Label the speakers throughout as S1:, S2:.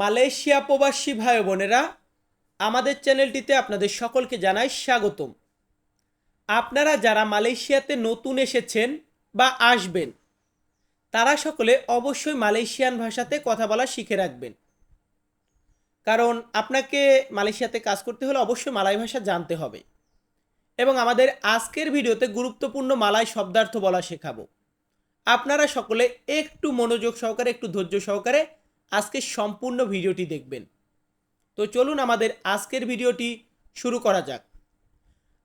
S1: Malaysia প্রবাসী ভাই বোনেরা, আমাদের চ্যানেলটিতে আপনাদের সকলকে জানাই স্বাগতম। আপনারা যারা মালয়েশিয়াতে নতুন এসেছেন বা আসবেন, তারা সকলে অবশ্যই মালয়েশিয়ান ভাষাতে কথা বলা শিখে রাখবেন। কারণ আপনাকে মালয়েশিয়াতে কাজ করতে হলে অবশ্যই মালয় ভাষা জানতে হবে। এবং আমাদের আজকের ভিডিওতে গুরুত্বপূর্ণ মালয় শব্দার্থ বলা শেখাবো। আপনারা সকলে একটু মনোযোগ সহকারে, একটু ধৈর্য সহকারে আজকের সম্পূর্ণ ভিডিওটি দেখবেন। তো চলুন আমাদের আজকের ভিডিওটি শুরু করা যাক।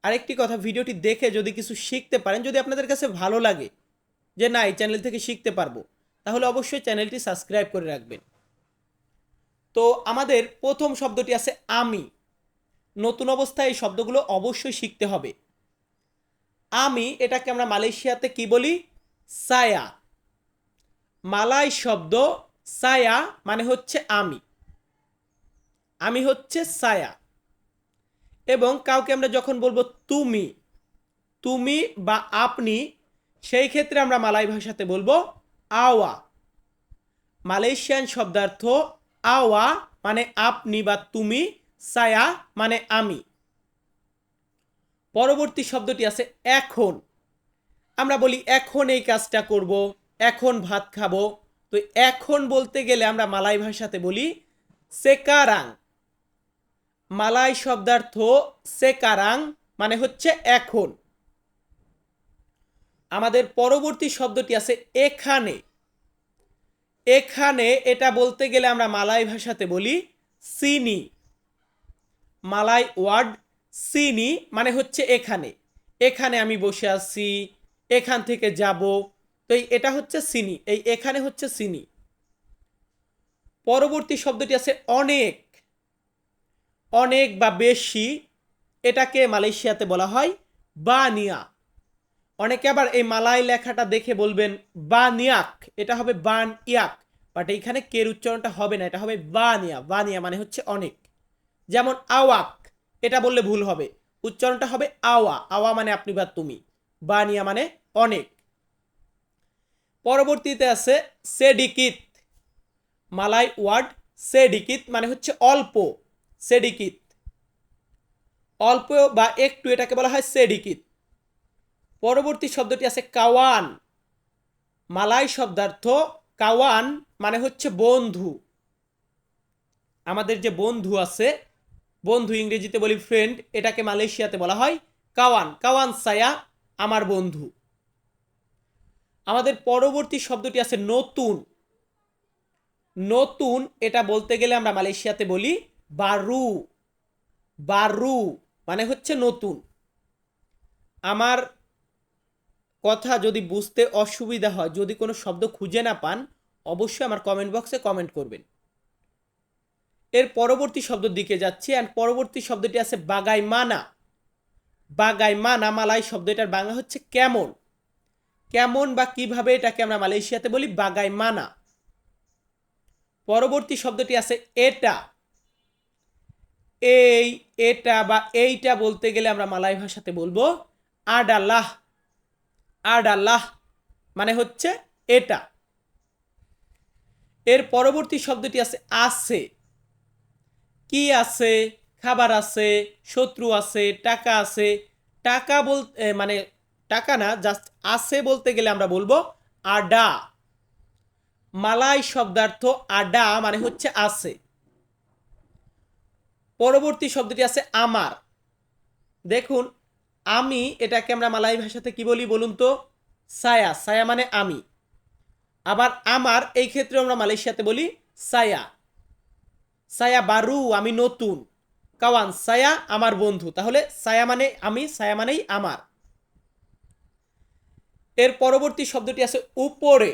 S1: আরেকটি কথা, ভিডিওটি দেখে যদি কিছু শিখতে পারেন, যদি আপনাদের কাছে ভালো লাগে যে না, এই চ্যানেল থেকে শিখতে পারব, তাহলে অবশ্যই চ্যানেলটি সাবস্ক্রাইব করে রাখবেন। তো আমাদের প্রথম শব্দটি আছে আমি। নতুন অবস্থায় এই শব্দগুলো অবশ্যই শিখতে হবে। আমি এটাকে আমরা মালয়েশিয়াতে কি বলি? সায়া। মালাই শব্দ সায়া মানে হচ্ছে আমি। আমি হচ্ছে সায়া। এবং কাউকে আমরা যখন বলব তুমি তুমি বা আপনি, সেই ক্ষেত্রে আমরা মালাই ভাষাতে বলব আওয়া। মালয়েশিয়ান শব্দার্থ আওয়া মানে আপনি বা তুমি, সায়া মানে আমি। পরবর্তী শব্দটি আছে এখন। আমরা বলি এখন এই কাজটা করব, এখন ভাত খাব তো এখন বলতে গেলে আমরা মালাই ভাষাতে বলি সেকারাং। মালাই শব্দার্থ সেকারাং মানে হচ্ছে এখন। আমাদের পরবর্তী শব্দটি আছে এখানে। এখানে এটা বলতে গেলে আমরা মালাই ভাষাতে বলি সিনি। মালাই ওয়ার্ড সিনি মানে হচ্ছে এখানে। এখানে আমি বসে আছি, এখান থেকে যাব তো এই এটা হচ্ছে সিনি, এই এখানে হচ্ছে সিনি। পরবর্তী শব্দটি আছে অনেক। অনেক বা বেশি, এটাকে মালয়েশিয়াতে বলা হয় বানিয়া। অনেকে আবার এই মালাই লেখাটা দেখে বলবেন বানিয়াক, এটা হবে বান ইয়াক বাট এইখানে কের উচ্চারণটা হবে না, এটা হবে বানিয়া। বানিয়া মানে হচ্ছে অনেক। যেমন আওয়াক, এটা বললে ভুল হবে। উচ্চারণটা হবে আওয়া আওয়া মানে আপনি বা তুমি। বানিয়া মানে অনেক। পরবর্তীতে আছে সেডিকিত। মালাই ওয়ার্ড সেডিকিত মানে হচ্ছে অল্প, সেডিকিত। অল্প বা একটু এটাকে বলা হয় সেডিকিত। পরবর্তী শব্দটি আছে কাওয়ান। মালাই শব্দার্থ কাওয়ান মানে হচ্ছে বন্ধু। আমাদের যে বন্ধু আছে, বন্ধু ইংরেজিতে বলি ফ্রেন্ড এটাকে মালয়েশিয়াতে বলা হয় কাওয়ান। কাওয়ান সায়া আমার বন্ধু। আমাদের পরবর্তী শব্দটি আছে নতুন। নতুন, এটা বলতে গেলে আমরা মালয়েশিয়াতে বলি বারু। বারু মানে হচ্ছে নতুন। আমার কথা যদি বুঝতে অসুবিধা হয়, যদি কোনো শব্দ খুঁজে না পান, অবশ্যই আমার কমেন্ট বক্সে কমেন্ট করবেন। এর পরবর্তী শব্দের দিকে যাচ্ছি অ্যান্ড পরবর্তী শব্দটি আছে বাগাই মানা বাগাই মানা মালাই শব্দটার বাংলা হচ্ছে কেমন? কেমন বা কীভাবে এটাকে আমরা মালয়েশিয়াতে বলি বাগাই মানা। পরবর্তী শব্দটি আছে এটা। এই, এটা বা এইটা বলতে গেলে আমরা মালাই ভাষাতে বলব আডাল্লাহ আডাল্লাহ মানে হচ্ছে এটা। এর পরবর্তী শব্দটি আছে আছে। কি আছে, খাবার আছে, শত্রু আছে, টাকা আছে। টাকা বলতে মানে টাকা না জাস্ট আছে বলতে গেলে আমরা বলব আডা। মালাই শব্দার্থ আডা মানে হচ্ছে আছে। পরবর্তী শব্দটি আছে আমার। দেখুন, আমি এটাকে আমরা মালাই ভাষাতে কি বলি বলুন তো? সায়া সায়া মানে আমি। আবার আমার, এই ক্ষেত্রে আমরা মালয়েশিয়াতে বলি সায়া। সায়া বারু, আমি নতুন। কাওয়ান, সায়া আমার বন্ধু। তাহলে সায়া মানে আমি, সায়া মানেই আমার। এর পরবর্তী শব্দটি আছে উপরে।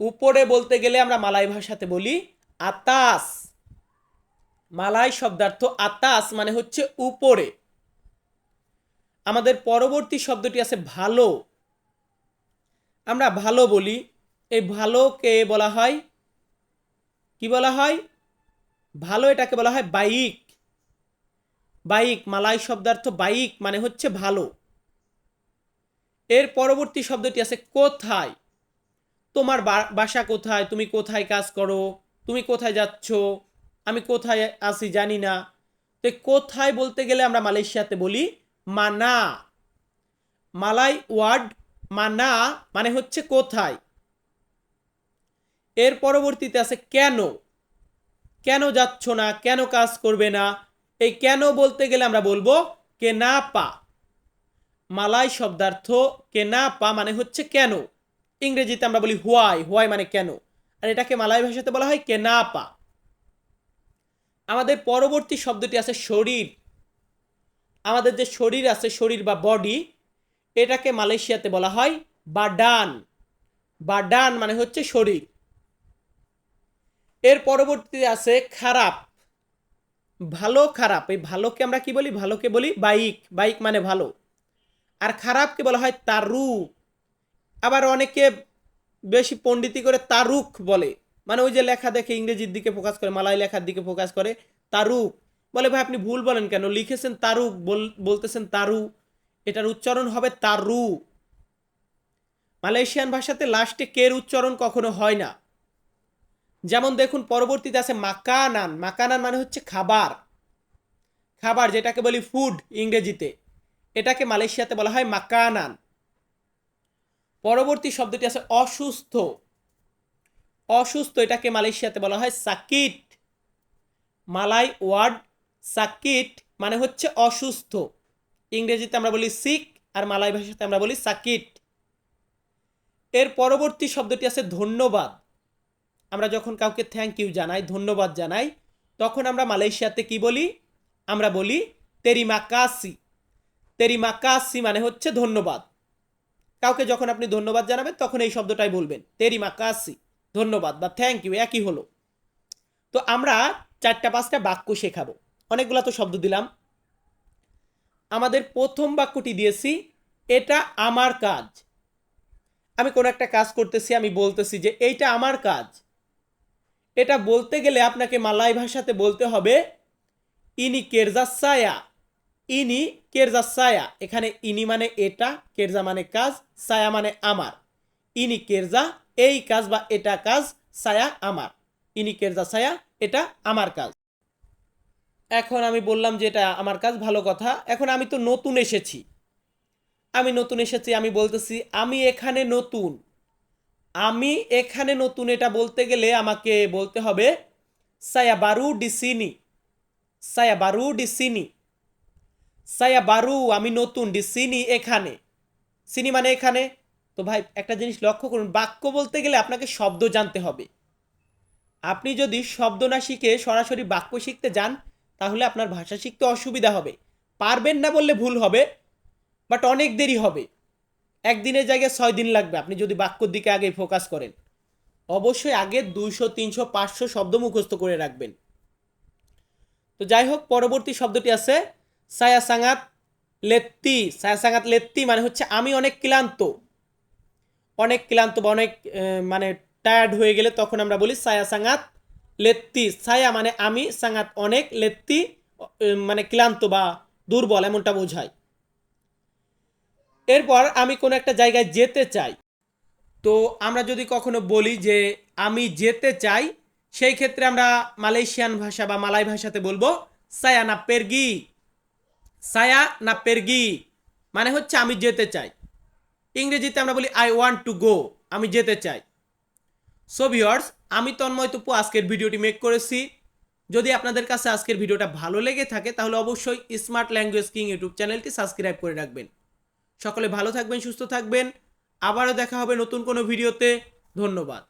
S1: উপরে বলতে গেলে আমরা মালাই ভাষাতে বলি আতাস। মালাই শব্দার্থ আতাস মানে হচ্ছে উপরে। আমাদের পরবর্তী শব্দটি আছে ভালো। আমরা ভালো বলি। এই ভালোকে বলা হয়? কি বলা হয়? ভালো এটাকে বলা হয় বাইক। বাইক, মালাই শব্দার্থ বাইক মানে হচ্ছে ভালো। এর পরবর্তী শব্দটি আছে কোথায়? তোমার বাসা কোথায়? তুমি কোথায় কাজ করো? তুমি কোথায় যাচ্ছ? আমি কোথায় আসি জানি না। তো কোথায় বলতে গেলে আমরা মালয়েশিয়াতে বলি মানা। মালাই ওয়ার্ড মানা মানে হচ্ছে কোথায়? এর পরবর্তীতে আছে কেন? কেন যাচ্ছ না? কেন কাজ করবে না? এই কেন বলতে গেলে আমরা বলব কে না পা মালাই শব্দার্থ কে না পা মানে হচ্ছে কেন? ইংরেজিতে আমরা বলি হোয়াই হোয়াই মানে কেন? আর এটাকে মালাই ভাষাতে বলা হয় কে না পা। আমাদের পরবর্তী শব্দটি আছে শরীর। আমাদের যে শরীর আছে, শরীর বা বডি এটাকে মালয়েশিয়াতে বলা হয় বাডান। বাডান মানে হচ্ছে শরীর। এর পরবর্তীতে আছে খারাপ। ভালো খারাপ, এই ভালোকে আমরা কি বলি? ভালোকে বলি বাইক। বাইক মানে ভালো। আর খারাপকে বলা হয় তারু আবার অনেকে বেশি পণ্ডিতি করে তারুক বলে। মানে ওই যে লেখা দেখে ইংরেজির দিকে ফোকাস করে, মালাই লেখার দিকে ফোকাস করে, তারুক। বলে, ভাই, আপনি ভুল বলেন কেন? লিখেছেন তারুক, বল- বলতেছেন তারু। এটার উচ্চারণ হবে তারু। মালয়েশিয়ান ভাষাতে লাস্টে কের উচ্চারণ কখনো হয় না। যেমন দেখুন, পরবর্তীতে আছে মাকানান। মাকানান মানে হচ্ছে খাবার। খাবার, যেটাকে বলি ফুড ইংরেজিতে। এটাকে মালয়েশিয়াতে বলা হয় মাকানান। পরবর্তী শব্দটি আছে অসুস্থ। অসুস্থ এটাকে মালয়েশিয়াতে বলা হয় সাকিট। মালাই ওয়ার্ড সাকিট মানে হচ্ছে অসুস্থ। ইংরেজিতে আমরা বলি সিক আর মালাই ভাষাতে আমরা বলি সাকিট। এর পরবর্তী শব্দটি আছে ধন্যবাদ। আমরা যখন কাউকে থ্যাংক ইউ জানাই, ধন্যবাদ জানাই, তখন আমরা মালয়েশিয়াতে কি বলি? আমরা বলি তেরিমাকাসি তেরিমাকাসি মানে হচ্ছে ধন্যবাদ। কাউকে যখন আপনি ধন্যবাদ জানাবেন, তখন এই শব্দটাই বলবেন তেরিমাকাসি ধন্যবাদ বা থ্যাংক ইউ একই হলো। তো আমরা চারটা পাঁচটা বাক্য শেখাবো। অনেকগুলো তো শব্দ দিলাম। আমাদের প্রথম বাক্যটি দিয়েছি, এটা আমার কাজ। আমি কোনো একটা কাজ করতেছি, আমি বলতেছি যে এইটা আমার কাজ। এটা বলতে গেলে আপনাকে মালাই ভাষাতে বলতে হবে, ইনি কেরজাসায়া। ইনি কেরজা সায়া এখানে ইনি মানে এটা, কেরজা মানে কাজ সায়া মানে আমার। ইনি কেরজা, এই কাজ বা এটা কাজ সায়া আমার। ইনি কেরজা সায়া এটা আমার কাজ। এখন আমি বললাম যে এটা আমার কাজ, ভালো কথা। এখন আমি তো নতুন এসেছি। আমি নতুন এসেছি, আমি বলতেছি, আমি এখানে নতুন। আমি এখানে নতুন এটা বলতে গেলে আমাকে বলতে হবে সায়া বারু ডিসিনি। সায়া বারু ডিসিনি। সায়া বারু, আমি নতুন ডি, সিনি এখানে। সিনি মানে এখানে? তো ভাই, একটা জিনিস লক্ষ্য করুন, বাক্য বলতে গেলে আপনাকে শব্দ জানতে হবে। আপনি যদি শব্দ না শিখে সরাসরি বাক্য শিখতে যান, তাহলে আপনার ভাষা শিখতে অসুবিধা হবে। পারবেন না বললে ভুল হবে, বাট অনেক দেরি হবে। একদিনের জায়গায় ছয় দিন লাগবে, আপনি যদি বাক্যর দিকে আগে ফোকাস করেন। অবশ্যই আগে দুইশো, তিনশো, পাঁচশো শব্দ মুখস্থ করে রাখবেন। তো যাই হোক, পরবর্তী শব্দটি আছে সায়া সাঙ্গাত লেত্তি, সায়া সাঙ্গাত লেত্তি মানে হচ্ছে আমি অনেক ক্লান্ত। অনেক ক্লান্ত বা অনেক মানে টায়ার্ড হয়ে গেলে তখন আমরা বলি সায়া সাঙ্গাত লেত্তি। সায়া মানে আমি সাঙ্গাত অনেক, লেত্তি মানে ক্লান্ত বা দুর্বল এমনটা বোঝায়। এরপর আমি কোনো একটা জায়গায় যেতে চাই। তো আমরা যদি কখনো বলি যে আমি যেতে চাই, সেই ক্ষেত্রে আমরা মালয়েশিয়ান ভাষা বা মালাই ভাষাতে বলব সায়ানা পেরগি। সায়া না পেরগি? মানে হচ্ছে আমি যেতে চাই। ইংরেজিতে আমরা বলি আই ওয়ান্ট টু গো আমি যেতে চাই। সো ভিওর্স আমি তন্ময় তপু আজকের ভিডিওটি মেক করেছি। যদি আপনাদের কাছে আজকের ভিডিওটা ভালো লেগে থাকে, তাহলে অবশ্যই স্মার্ট ল্যাঙ্গুয়েজ কিং ইউটিউব চ্যানেলটি সাবস্ক্রাইব করে রাখবেন। সকলে ভালো থাকবেন, সুস্থ থাকবেন। আবারও দেখা হবে নতুন কোনো ভিডিওতে। ধন্যবাদ।